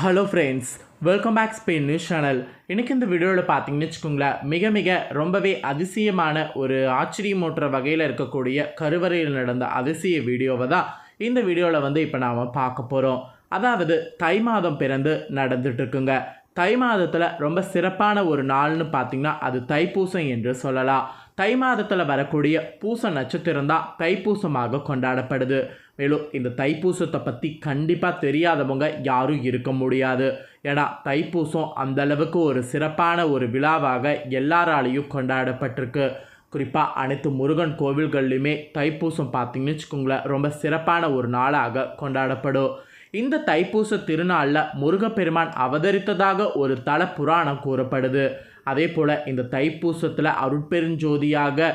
Hello friends welcome back Spain news channel இன்றைக்கி இந்த வீடியோவில் பார்த்தீங்கன்னு வச்சுக்கோங்களேன் மிக மிக ரொம்பவே அதிசயமான ஒரு ஆச்சரியமூட்டுற வகையில் இருக்கக்கூடிய கருவறையில் நடந்த அதிசய வீடியோவை தான் இந்த வீடியோவில் வந்து இப்போ நாம் பார்க்க போகிறோம் அதாவது தை மாதம் பிறந்து நடந்துட்டுருக்குங்க தை மாதத்தில் ரொம்ப சிறப்பான ஒரு நாள்னு பார்த்திங்கன்னா அது தைப்பூசம் என்று சொல்லலாம். தை மாதத்தில் வரக்கூடிய பூச நட்சத்திரம் தான் தைப்பூசமாக கொண்டாடப்படுது. மேலும் இந்த தைப்பூசத்தை பற்றி கண்டிப்பாக தெரியாதவங்க யாரும் இருக்க முடியாது. ஏன்னா தைப்பூசம் அந்த அளவுக்கு ஒரு சிறப்பான ஒரு விழாவாக எல்லாராலையும் கொண்டாடப்பட்டிருக்கு. குறிப்பாக அனைத்து முருகன் கோவில்கள்லையுமே தைப்பூசம் பார்த்தீங்கன்னு வச்சுக்கோங்களேன் ரொம்ப சிறப்பான ஒரு நாளாக கொண்டாடப்படும். இந்த தைப்பூச திருநாளில் முருகப்பெருமான் அவதரித்ததாக ஒரு தல புராணம் கூறப்படுது. அதே போல் இந்த தைப்பூசத்தில் அருட்பெருஞ்சோதியாக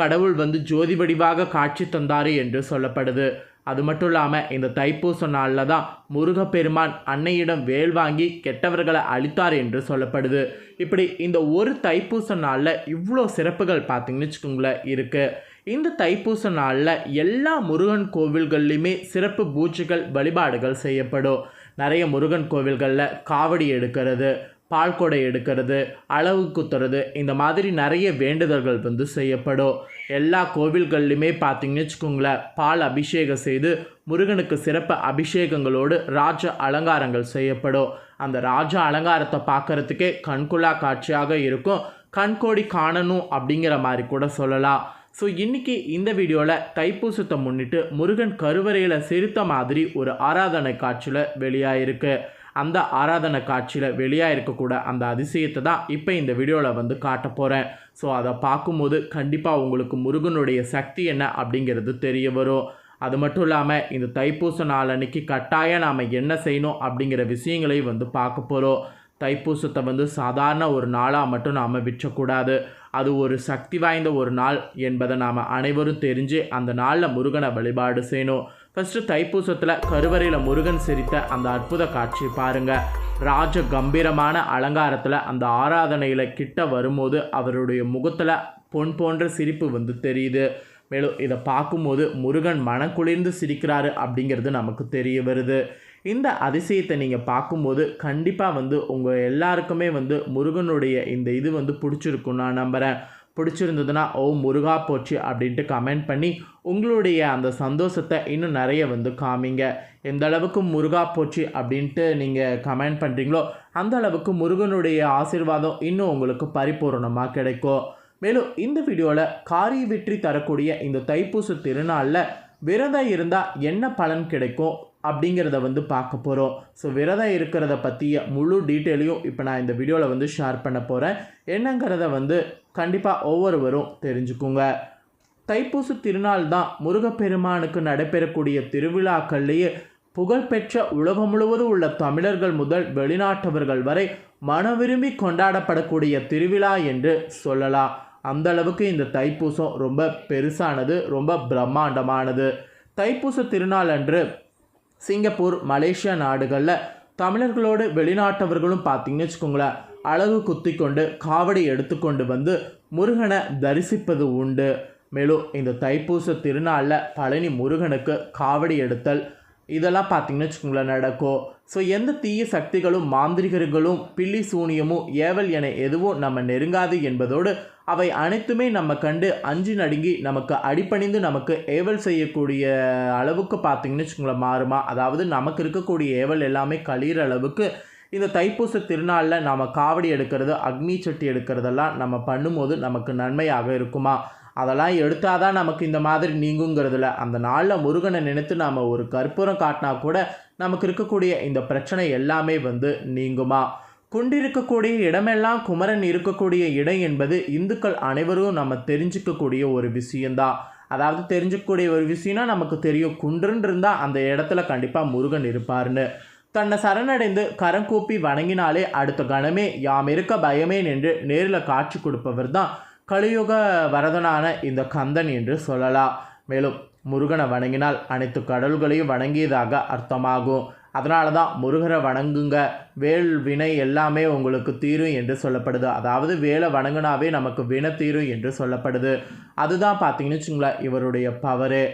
கடவுள் வந்து ஜோதி வடிவாக காட்சி தந்தார் என்று சொல்லப்படுது. அது மட்டும் இல்லாமல் இந்த தைப்பூச நாளில் தான் முருகப்பெருமான் அன்னையிடம் வேல் வாங்கி கெட்டவர்களை அழித்தார் என்று சொல்லப்படுது. இப்படி இந்த ஒரு தைப்பூச நாளில் இவ்வளோ சிறப்புகள் பார்த்திங்கன்னு வச்சுக்கோங்களேன் இருக்குது இந்த தைப்பூச நாளில் எல்லா முருகன் கோவில்கள்லையுமே சிறப்பு பூஜைகள் வழிபாடுகள் செய்யப்படும். நிறைய முருகன் கோவில்களில் காவடி எடுக்கிறது. பால் கொடை எடுக்கிறது அளவு குத்துறது இந்த மாதிரி நிறைய வேண்டுதல்கள் வந்து செய்யப்படும். எல்லா கோவில்கள்லையுமே பார்த்தீங்கன்னு வச்சுக்கோங்களேன் பால் அபிஷேகம் செய்து முருகனுக்கு சிறப்பு அபிஷேகங்களோடு ராஜ அலங்காரங்கள் செய்யப்படும். அந்த ராஜ அலங்காரத்தை பார்க்கறதுக்கே கண்குலா காட்சியாக இருக்கும். கண்கோடி காணணும் அப்படிங்கிற மாதிரி கூட சொல்லலாம். ஸோ இன்றைக்கி இந்த வீடியோவில் தைப்பூசத்தை முன்னிட்டு முருகன் கருவறையில் சிரித்த மாதிரி ஒரு ஆராதனை காட்சியில் வெளியாயிருக்கு. அந்த ஆராதனை காட்சியில் வெளியாக இருக்கக்கூட அந்த அதிசயத்தை தான் இப்போ இந்த வீடியோவில் வந்து காட்ட போகிறேன் ஸோ அதை பார்க்கும்போது கண்டிப்பாக உங்களுக்கு முருகனுடைய சக்தி என்ன அப்படிங்கிறது தெரிய வரும். அது மட்டும் இல்லாமல் இந்த தைப்பூச நாள் அன்னைக்கு கட்டாயம் நாம் என்ன செய்யணும் அப்படிங்கிற விஷயங்களையும் வந்து பார்க்க போகிறோம் தைப்பூசத்தை வந்து சாதாரண ஒரு நாளாக மட்டும் நாம் விற்றக்கூடாது. அது ஒரு சக்தி வாய்ந்த ஒரு நாள் என்பதை நாம் அனைவரும் தெரிஞ்சு அந்த நாளில் முருகனை வழிபாடு செய்யணும். ஃபஸ்ட்டு தைப்பூசத்தில் கருவறையில் முருகன் சிரித்த அந்த அற்புத காட்சி பாருங்கள் ராஜ கம்பீரமான அலங்காரத்தில் அந்த ஆராதனையில் கிட்ட வரும்போது அவருடைய முகத்தில் பொன் போன்ற சிரிப்பு வந்து தெரியுது. மேலும் இதை பார்க்கும்போது முருகன் மனக்குளிர்ந்து சிரிக்கிறாரு அப்படிங்கிறது நமக்கு தெரிய வருது. இந்த அதிசயத்தை நீங்கள் பார்க்கும்போது கண்டிப்பாக வந்து உங்கள் எல்லாருக்குமே வந்து முருகனுடைய இந்த இது வந்து பிடிச்சிருக்கும் நான் நம்புகிறேன் பிடிச்சிருந்ததுன்னா ஓ முருகா போச்சு அப்படின்ட்டு கமெண்ட் பண்ணி உங்களுடைய அந்த சந்தோஷத்தை இன்னும் நிறைய வந்து காமிங்க. எந்த அளவுக்கு முருகா போச்சு அப்படின்ட்டு நீங்கள் கமெண்ட் பண்ணுறீங்களோ அந்த அளவுக்கு முருகனுடைய ஆசிர்வாதம் இன்னும் உங்களுக்கு பரிபூர்ணமாக கிடைக்கும். மேலும் இந்த வீடியோவில் காரிய வெற்றி தரக்கூடிய இந்த தைப்பூச திருநாளில் விரதம் இருந்தால் என்ன பலன் கிடைக்கும்? அப்படிங்கிறத வந்து பார்க்க போகிறோம் ஸோ விரதம் இருக்கிறத பற்றிய முழு டீட்டெயிலையும் இப்போ நான் இந்த வீடியோவில் வந்து ஷேர் பண்ண போகிறேன் என்னங்கிறத வந்து கண்டிப்பாக ஒவ்வொருவரும் தெரிஞ்சுக்குங்க. தைப்பூச திருநாள் தான் முருகப்பெருமானுக்கு நடைபெறக்கூடிய திருவிழாக்கள்லேயே புகழ்பெற்ற உலகம் முழுவதும் உள்ள தமிழர்கள் முதல் வெளிநாட்டவர்கள் வரை மன விரும்பி கொண்டாடப்படக்கூடிய திருவிழா என்று சொல்லலாம். அந்த அளவுக்கு இந்த தைப்பூசம் ரொம்ப பெருசானது ரொம்ப பிரம்மாண்டமானது. தைப்பூச திருநாள் அன்று சிங்கப்பூர் மலேசியா நாடுகளில் தமிழர்களோடு வெளிநாட்டவர்களும் பார்த்தீங்கன்னு வச்சுக்கோங்களேன். அழகு குத்தி கொண்டு காவடி எடுத்துக்கொண்டு வந்து முருகனை தரிசிப்பது உண்டு. மேலும் இந்த தைப்பூச திருநாளில் பழனி முருகனுக்கு காவடி எடுத்தல் இதெல்லாம் பார்த்தீங்கன்னு வச்சுக்கோங்களேன் நடக்கும் ஸோ எந்த தீய சக்திகளும் மாந்திரிகர்களும் பில்லி சூனியமும் ஏவல் என எதுவும் நம்ம நெருங்காது என்பதோடு அவை அனைத்துமே நம்ம கண்டு அஞ்சு நடுங்கி நமக்கு அடிப்பணிந்து நமக்கு ஏவல் செய்யக்கூடிய அளவுக்கு பார்த்தீங்கன்னு வச்சுக்கோங்களேன் மாறுமா. அதாவது நமக்கு இருக்கக்கூடிய ஏவல் எல்லாமே கழிகிற அளவுக்கு இந்த தைப்பூச திருநாளில் நாம் காவடி எடுக்கிறது அக்னி சட்டி எடுக்கிறதெல்லாம் நம்ம பண்ணும்போது நமக்கு நன்மையாக இருக்குமா? அதெல்லாம் எடுத்தால் தான் நமக்கு இந்த மாதிரி நீங்குங்கிறதுல. அந்த நாளில் முருகனை நினைத்து நாம் ஒரு கற்பூரம் காட்டினா கூட நமக்கு இருக்கக்கூடிய இந்த பிரச்சனை எல்லாமே வந்து நீங்குமா? குண்டிருக்கக்கூடிய இடமெல்லாம் குமரன் இருக்கக்கூடிய இடம் என்பது இந்துக்கள் அனைவரும் நம்ம தெரிஞ்சுக்கக்கூடிய ஒரு விஷயந்தான் அதாவது தெரிஞ்சுக்கக்கூடிய ஒரு விஷயம்னா நமக்கு தெரியும் குன்றுன்னு இருந்தால் அந்த இடத்துல கண்டிப்பாக முருகன் இருப்பார்னு தன்னை சரணடைந்து கரங்கூப்பி வணங்கினாலே அடுத்த கணமே யாம் இருக்க பயமே நின்று நேரில் காட்சி கொடுப்பவர் தான் கலியுக வரதனான இந்த கந்தன் என்று சொல்லலாம். மேலும் முருகனை வணங்கினால் அனைத்து கடல்களையும் வணங்கியதாக அர்த்தமாகும். அதனால தான் முருகரை வணங்குங்க வேல் வினை எல்லாமே உங்களுக்கு தீரும் என்று சொல்லப்படுது. அதாவது வேலை வணங்கினாவே நமக்கு வினை தீரும் என்று சொல்லப்படுது. அதுதான் பார்த்தீங்கன்னு வச்சுங்களேன் இவருடைய பவரு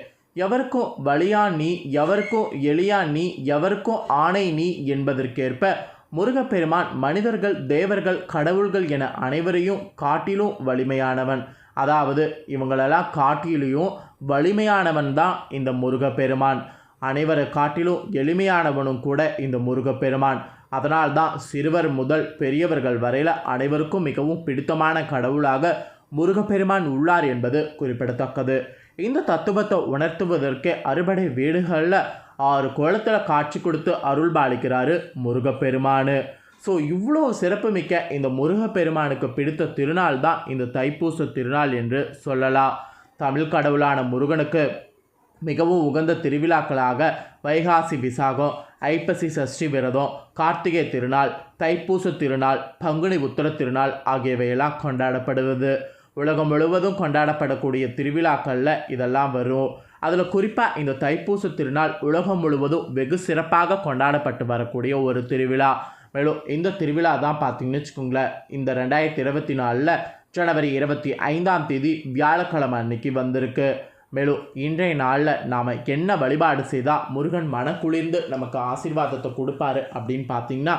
எவருக்கும் வழியா நீ எவருக்கும் எளியா நீ எவருக்கும் ஆணை நீ என்பதற்கேற்ப முருகப்பெருமான் மனிதர்கள் தேவர்கள் கடவுள்கள் என அனைவரையும் காட்டிலும் வலிமையானவன். அதாவது இவங்களெல்லாம் காட்டிலையும் வலிமையானவன் தான் இந்த முருகப்பெருமான். அனைவரை காட்டிலும் எளிமையானவனும் கூட இந்த முருகப்பெருமான். அதனால்தான் சிறுவர் முதல் பெரியவர்கள் வரையில் அனைவருக்கும் மிகவும் பிடித்தமான கடவுளாக முருகப்பெருமான் உள்ளார் என்பது குறிப்பிடத்தக்கது. இந்த தத்துவத்தை உணர்த்துவதற்கு அறுபடை வீடுகளில் ஆறு குளத்தில் காட்சி கொடுத்து அருள் பாலிக்கிறாரு முருகப்பெருமானு. ஸோ இவ்வளோ சிறப்புமிக்க இந்த முருகப்பெருமானுக்கு பிடித்த திருநாள் தான் இந்த தைப்பூச திருநாள் என்று சொல்லலாம். தமிழ் கடவுளான முருகனுக்கு மிகவும் உகந்த திருவிழாக்களாக வைகாசி விசாகம் ஐப்பசி சஷ்டி விரதம் கார்த்திகை திருநாள் தைப்பூச திருநாள் பங்குனி உத்தர திருநாள் ஆகியவையெல்லாம் கொண்டாடப்படுவது. உலகம் முழுவதும் கொண்டாடப்படக்கூடிய திருவிழாக்களில் இதெல்லாம் வரும். அதில் குறிப்பாக இந்த தைப்பூச திருநாள் உலகம் முழுவதும் வெகு சிறப்பாக கொண்டாடப்பட்டு வரக்கூடிய ஒரு திருவிழா. மேலும் இந்த திருவிழா தான் பார்த்தீங்கன்னு வச்சுக்கோங்களேன் இந்த ரெண்டாயிரத்தி இருபத்தி நாலில் ஜனவரி இருபத்தி ஐந்தாம் தேதி வியாழக்கிழமை அன்னைக்கு வந்திருக்கு. மேலும் இன்றைய நாளில் நாம் என்ன வழிபாடு செய்தால் முருகன் மனக்குளிர்ந்து நமக்கு ஆசீர்வாதத்தை கொடுப்பாரு அப்படின்னு பார்த்தீங்கன்னா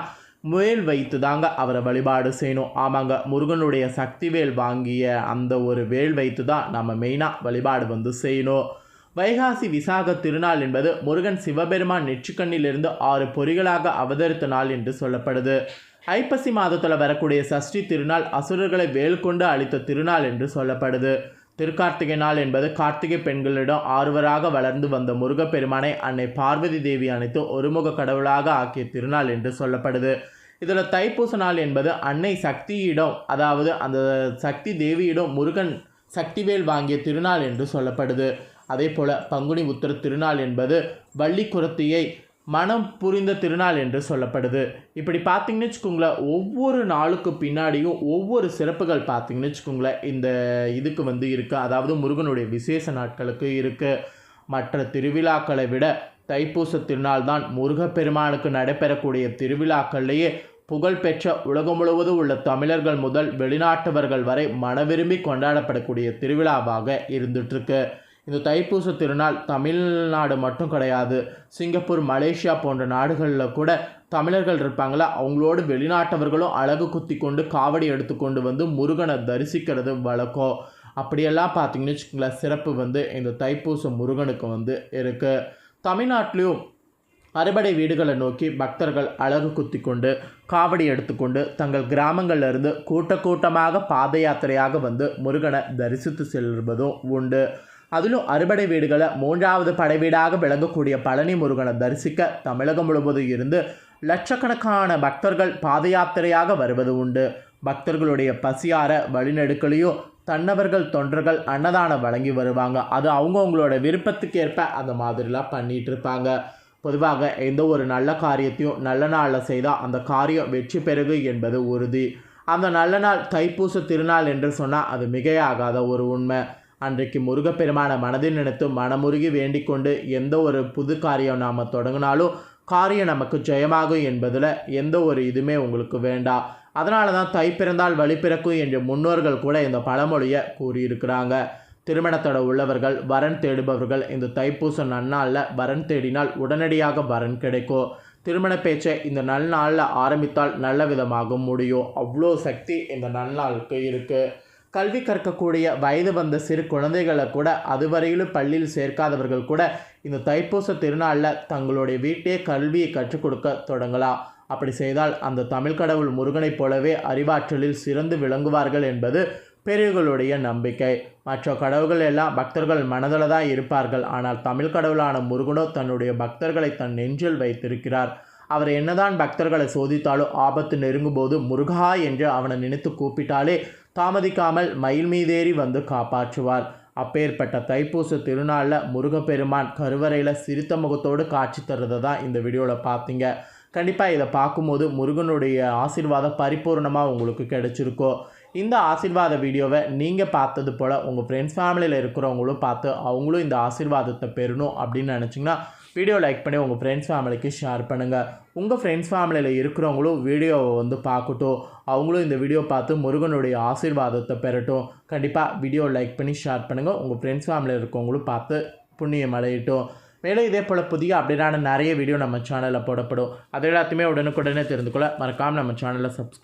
முயல் வைத்து தாங்க அவரை வழிபாடு செய்யணும். ஆமாங்க முருகனுடைய சக்தி வேல் வாங்கிய அந்த ஒரு வேல் வைத்து தான் நம்ம மெயினாக வழிபாடு வந்து செய்யணும். வைகாசி விசாக திருநாள் என்பது முருகன் சிவபெருமான் நெற்றிக்கண்ணிலிருந்து ஆறு பொறிகளாக அவதரித்த நாள் என்று சொல்லப்படுது. ஐப்பசி மாதத்தில் வரக்கூடிய சஷ்டி திருநாள் அசுரர்களை வேல் கொண்டு அளித்த திருநாள் என்று சொல்லப்படுது. திருக்கார்த்திகை நாள் என்பது கார்த்திகை பெண்களிடம் ஆறுவராக வளர்ந்து வந்த முருகப்பெருமானை அன்னை பார்வதி தேவி அனைத்து ஒருமுக கடவுளாக ஆக்கிய திருநாள் என்று சொல்லப்படுது. இதில் தைப்பூச நாள் என்பது அன்னை சக்தியிடம் அதாவது அந்த சக்தி தேவியிடம் முருகன் சக்திவேல் வாங்கிய திருநாள் என்று சொல்லப்படுது. அதே போல் பங்குனி உத்திர திருநாள் என்பது வள்ளிக்குரத்தியை மனம் புரிந்த திருநாள் என்று சொல்லப்படுது. இப்படி பார்த்தீங்கன்னு வச்சுக்கோங்களேன் ஒவ்வொரு நாளுக்கு பின்னாடியும் ஒவ்வொரு சிறப்புகள் பார்த்தீங்கன்னு வச்சுக்கோங்களேன் இந்த இதுக்கு வந்து இருக்குது அதாவது முருகனுடைய விசேஷ நாட்களுக்கு இருக்குது மற்ற திருவிழாக்களை விட தைப்பூச திருநாள் தான் முருகப்பெருமானுக்கு நடைபெறக்கூடிய திருவிழாக்கள்லேயே புகழ்பெற்ற உலகம் முழுவதும் உள்ள தமிழர்கள் முதல் வெளிநாட்டவர்கள் வரை மனவிரும்பி கொண்டாடப்படக்கூடிய திருவிழாவாக இருந்துட்டுருக்கு இந்த தைப்பூச திருநாள் தமிழ்நாடு மட்டும் கிடையாது. சிங்கப்பூர் மலேசியா போன்ற நாடுகளில் கூட தமிழர்கள் இருப்பாங்களா? அவங்களோடு வெளிநாட்டவர்களும் அழகு குத்தி கொண்டு காவடி எடுத்துக்கொண்டு வந்து முருகனை தரிசிக்கிறது வழக்கம். அப்படியெல்லாம் பார்த்தீங்கன்னு வச்சுக்கோங்களேன் சிறப்பு வந்து இந்த தைப்பூச முருகனுக்கு வந்து இருக்குது தமிழ்நாட்டிலையும் அறுபடை வீடுகளை நோக்கி பக்தர்கள் அழகு குத்தி கொண்டு காவடி எடுத்துக்கொண்டு தங்கள் கிராமங்கள்ல இருந்து கூட்ட கூட்டமாக பாத யாத்திரையாக வந்து முருகனை தரிசித்து செல்வதும் உண்டு. அதிலும் அறுபடை வீடுகளை மூன்றாவது படை வீடாக விளங்கக்கூடிய பழனி முருகனை தரிசிக்க தமிழகம் முழுவதும் இருந்து லட்சக்கணக்கான பக்தர்கள் பாத யாத்திரையாக வருவது உண்டு பக்தர்களுடைய பசியார வழிநெடுக்கலையும் தன்னவர்கள் தொண்டர்கள் அன்னதானம் வழங்கி வருவாங்க அது அவங்கவுங்களோட விருப்பத்துக்கு ஏற்ப அந்த மாதிரிலாம் பண்ணிட்டு இருப்பாங்க பொதுவாக எந்த ஒரு நல்ல காரியத்தையும் நல்ல நாளில் செய்தால் அந்த காரியம் வெற்றி பெறுகு என்பது உறுதி அந்த நல்ல நாள் தைப்பூச திருநாள் என்று சொன்னால் அது மிகையாகாத ஒரு உண்மை அன்றைக்கு முருகப்பெருமானை மனதில் நினைத்து மனமுருகி வேண்டிக் கொண்டு எந்த ஒரு புது காரியம் நாம் தொடங்கினாலும் காரியம் நமக்கு ஜெயமாகும் என்பதில் எந்த ஒரு இதுவுமே உங்களுக்கு வேண்டாம் அதனால தான் தை பிறந்தால் வழி பிறக்கும் என்று முன்னோர்கள் கூட இந்த பழமொழியை கூறியிருக்கிறாங்க. திருமணத்தோட உள்ளவர்கள் வரன் தேடுபவர்கள் இந்த தைப்பூச நன்னாளில் வரன் தேடினால் உடனடியாக வரன் கிடைக்கும் திருமண பேச்சை இந்த நல்நாளில் ஆரம்பித்தால் நல்ல விதமாக முடியும். அவ்வளோ சக்தி இந்த நன்னாளுக்கு இருக்குது கல்வி கற்கக்கூடிய வயது வந்த சிறு குழந்தைகளை கூட அதுவரையிலும் பள்ளியில் சேர்க்காதவர்கள் கூட இந்த தைப்பூச திருநாளில் தங்களுடைய வீட்டே கல்வியை கற்றுக் கொடுக்க தொடங்கலாம். அப்படி செய்தால் அந்த தமிழ் கடவுள் முருகனைப் போலவே அறிவாற்றலில் சிறந்து விளங்குவார்கள் என்பது பெரியவர்களுடைய நம்பிக்கை. மற்ற கடவுள்கள் எல்லாம் பக்தர்கள் மனதில் தான் இருப்பார்கள். ஆனால் தமிழ் கடவுளான முருகனோ தன்னுடைய பக்தர்களை தன் நெஞ்சில் வைத்திருக்கிறார். அவர் என்னதான் பக்தர்களை சோதித்தாலும் ஆபத்து நெருங்கும்போது முருகா என்று அவனை நினைத்து கூப்பிட்டாலே தாமதிக்காமல் மயில் மீதேறி வந்து காப்பாற்றுவார். அப்பேற்பட்ட தைப்பூச திருநாளில் முருகப்பெருமான் கருவறையில் சிரித்த முகத்தோடு காட்சி தர்றதை தான் இந்த வீடியோவில் பார்த்தீங்க கண்டிப்பாக இதை பார்க்கும்போது முருகனுடைய ஆசீர்வாதம் பரிபூர்ணமாக உங்களுக்கு கிடைச்சிருக்கோ. இந்த ஆசிர்வாத வீடியோவை நீங்கள் பார்த்தது போல் உங்கள் ஃப்ரெண்ட்ஸ் ஃபேமிலியில் இருக்கிறவங்களும் பார்த்து அவங்களும் இந்த ஆசிர்வாதத்தை பெறணும் அப்படின்னு நினச்சிங்கன்னா வீடியோ லைக் பண்ணி உங்கள் ஃப்ரெண்ட்ஸ் ஃபேமிலிக்கு ஷேர் பண்ணுங்கள் உங்கள் ஃப்ரெண்ட்ஸ் ஃபேமிலியில் இருக்கிறவங்களும் வீடியோவை வந்து பார்க்கட்டும். அவங்களும் இந்த வீடியோ பார்த்து முருகனுடைய ஆசீர்வாதத்தை பெறட்டும். கண்டிப்பாக வீடியோ லைக் பண்ணி ஷேர் பண்ணுங்கள் உங்கள் ஃப்ரெண்ட்ஸ் ஃபேமிலியில் இருக்கவங்களும் பார்த்து புண்ணியம் அடையட்டும். மேலும் இதே போல் புதிய அப்டேட்டான நிறைய வீடியோ நம்ம சேனலில் போடப்படும். அது எல்லாத்தையுமே உடனுக்குடனே தெரிந்து கொள்ள மறக்காமல் நம்ம சேனலில் சப்ஸ்கிரைப்